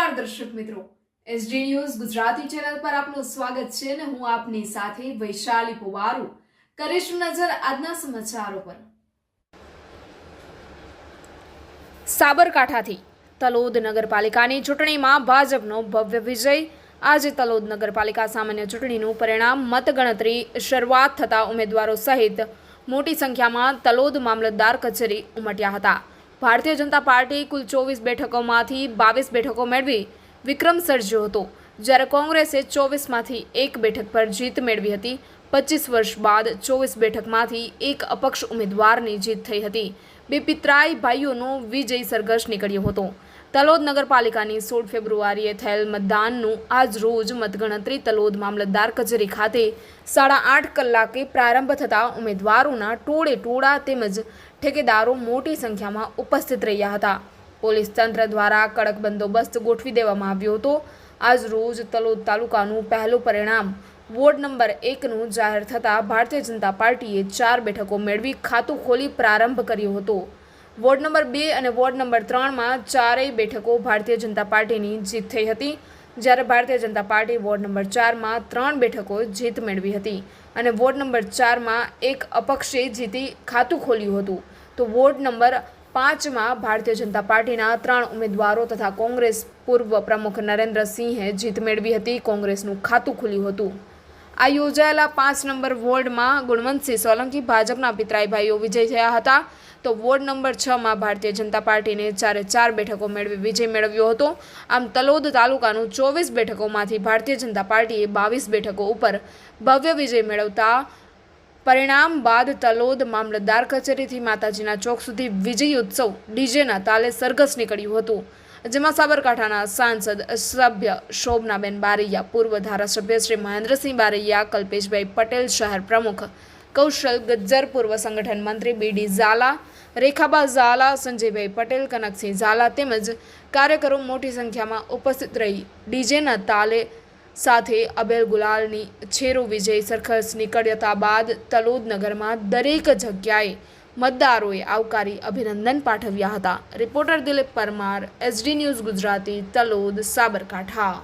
નમસ્કાર દર્શક મિત્રો. એસડી ન્યૂઝ ગુજરાતી ચેનલ પર આપનું સ્વાગત છે અને હું આપની સાથે વૈશાલી પુવારુ. કરીશું નજર આજના સમાચારો પર. સાબરકાંઠાથી તલોદ નગરપાલિકાની ચૂંટણીમાં ભાજપનો ભવ્ય વિજય. આજે તલોદ નગરપાલિકા સામાન્ય ચૂંટણીનું પરિણામ મતગણતરી શરૂઆત થતા ઉમેદવારો સહિત મોટી સંખ્યામાં તલોદ મામલતદાર કચેરી ઉમટ્યા હતા. ભારતીય જનતા પાર્ટી કુલ ચોવીસ બેઠકોમાંથી બાવીસ બેઠકો મેળવી વિક્રમ સર્જ્યો હતો. જ્યારે કોંગ્રેસે ચોવીસમાંથી એક બેઠક પર જીત મેળવી હતી, પચીસ વર્ષ બાદ ચોવીસ બેઠકમાંથી એક અપક્ષ ઉમેદવારની જીત થઈ હતી. બે પિતરાઈ ભાઈઓનો વિજય સરઘસ નીકળ્યો હતો. તલોદ નગરપાલિકાની સોળ ફેબ્રુઆરીએ થયેલ મતદાનનું આજ રોજ મતગણતરી તલોદ મામલતદાર કચેરી ખાતે સાડા આઠ કલાકે પ્રારંભ થતાં ઉમેદવારોના ટોળે ટોળા તેમજ ઠેકેદારો મોટી સંખ્યામાં ઉપસ્થિત રહ્યા હતા. પોલીસ તંત્ર દ્વારા કડક બંદોબસ્ત ગોઠવી દેવામાં આવ્યો હતો. આજ રોજ તલોદ તાલુકાનું પહેલું પરિણામ વોર્ડ નંબર એકનું જાહેર થતાં ભારતીય જનતા પાર્ટીએ ચાર બેઠકો મેળવી ખાતું ખોલી પ્રારંભ કર્યો હતો. વોર્ડ નંબર બે અને વોર્ડ નંબર ત્રણમાં ચારેય બેઠકો ભારતીય જનતા પાર્ટીની જીત થઈ હતી. જ્યારે Bharatiya Janata party ward number ચારમાં ત્રણ બેઠકો જીત મેળવી હતી અને વોર્ડ નંબર ચારમાં એક અપક્ષે જીતી ખાતું ખોલ્યું હતું. તો વોર્ડ નંબર પાંચમાં ભારતીય જનતા પાર્ટીના ત્રણ ઉમેદવારો તથા કોંગ્રેસ પૂર્વ પ્રમુખ નરેન્દ્રસિંહે જીત મેળવી હતી. કોંગ્રેસનું ખાતું ખુલ્યું હતું. આ યોજાયેલા પાંચ નંબર વોર્ડમાં ગુણવંતસિંહ સોલંકી ભાજપના પિતરાઈભાઈઓ વિજય થયા હતા. તો વોર્ડ નંબર છમાં ભારતીય જનતા પાર્ટીને ચારે ચાર બેઠકો મેળવી વિજય મેળવ્યો હતો. આમ તલોદ તાલુકાનું ચોવીસ બેઠકોમાંથી ભારતીય જનતા પાર્ટીએ બાવીસ બેઠકો ઉપર ભવ્ય વિજય મેળવતા પરિણામ બાદ તલોદ મામલતદાર કચેરીથી માતાજીના ચોક સુધી વિજય ઉત્સવ ડીજેના તાલે સરઘસ નીકળ્યું હતું. જેમાં સાબરકાંઠાના સાંસદ સભ્ય શોભનાબેન બારૈયા, પૂર્વ ધારાસભ્ય શ્રી મહેન્દ્રસિંહ બારૈયા, કલ્પેશભાઈ પટેલ શહેર પ્રમુખ, કૌશલ ગજ્જર પૂર્વ સંગઠન મંત્રી બીડી ઝાલા, રેખાબા ઝાલા, સંજયભાઈ પટેલ, કનકસિંહ ઝાલા તેમજ કાર્યકરો મોટી સંખ્યામાં ઉપસ્થિત રહી ડીજેના તાલે સાથે અબેલ ગુલાલની છેરો વિજય સરખસ નીકળ્યતા બાદ તલોદ નગરમાં દરેક જગ્યાએ મતદારોએ આવકારી અભિનંદન પાઠવ્યા હતા. Reporter Dilip Parmar SD news Gujarati, Talod, Sabarkantha.